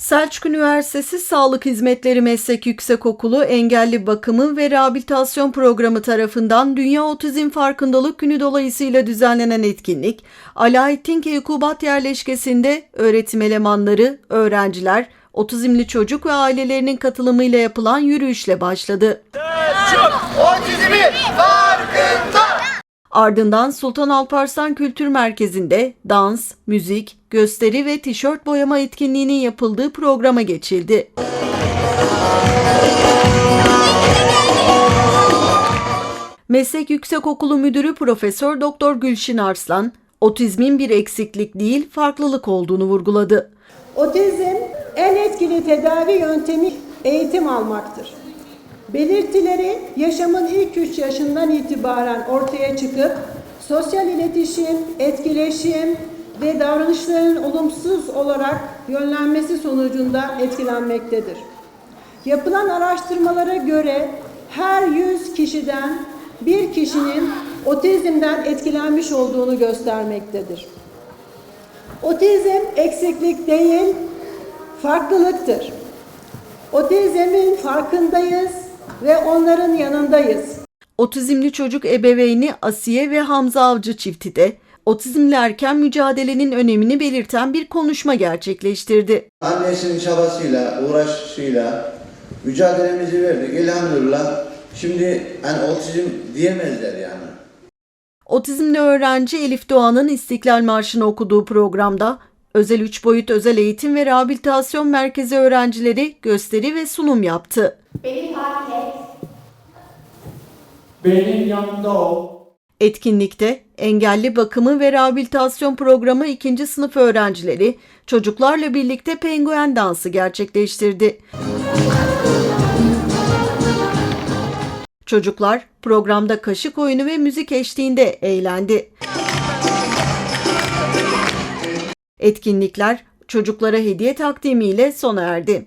Selçuk Üniversitesi Sağlık Hizmetleri Meslek Yüksekokulu Engelli Bakımı ve Rehabilitasyon Programı tarafından Dünya Otizm Farkındalık Günü dolayısıyla düzenlenen etkinlik, Alaaddin Keykubat yerleşkesinde öğretim elemanları, öğrenciler, otizmli çocuk ve ailelerinin katılımıyla yapılan yürüyüşle başladı. Farkında. Ardından Sultan Alparslan Kültür Merkezi'nde dans, müzik, gösteri ve tişört boyama etkinliğinin yapıldığı programa geçildi. Meslek Yüksekokulu Müdürü Profesör Doktor Gülşin Arslan, otizmin bir eksiklik değil, farklılık olduğunu vurguladı. Otizm en etkili tedavi yöntemi eğitim almaktır. Belirtileri yaşamın ilk 3 yaşından itibaren ortaya çıkıp sosyal iletişim, etkileşim ve davranışların olumsuz olarak yönlenmesi sonucunda etkilenmektedir. Yapılan araştırmalara göre her 100 kişiden bir kişinin otizmden etkilenmiş olduğunu göstermektedir. Otizm eksiklik değil, farklılıktır. Otizmin farkındayız ve onların yanındayız. Otizmli çocuk ebeveyni Asiye ve Hamza Avcı çifti de otizmle erken mücadelenin önemini belirten bir konuşma gerçekleştirdi. Annesinin çabasıyla, uğraşıyla mücadelemizi verdik. Elhamdülillah. Şimdi hani otizm diyemezler yani. Otizmli öğrenci Elif Doğan'ın İstiklal Marşı'nı okuduğu programda Özel 3 Boyut Özel Eğitim ve Rehabilitasyon Merkezi öğrencileri gösteri ve sunum yaptı. Beni takip et. Benim yanımda ol. Etkinlikte engelli bakımı ve rehabilitasyon programı 2. sınıf öğrencileri çocuklarla birlikte penguen dansı gerçekleştirdi. Çocuklar programda kaşık oyunu ve müzik eşliğinde eğlendi. Etkinlikler çocuklara hediye takdimiyle sona erdi.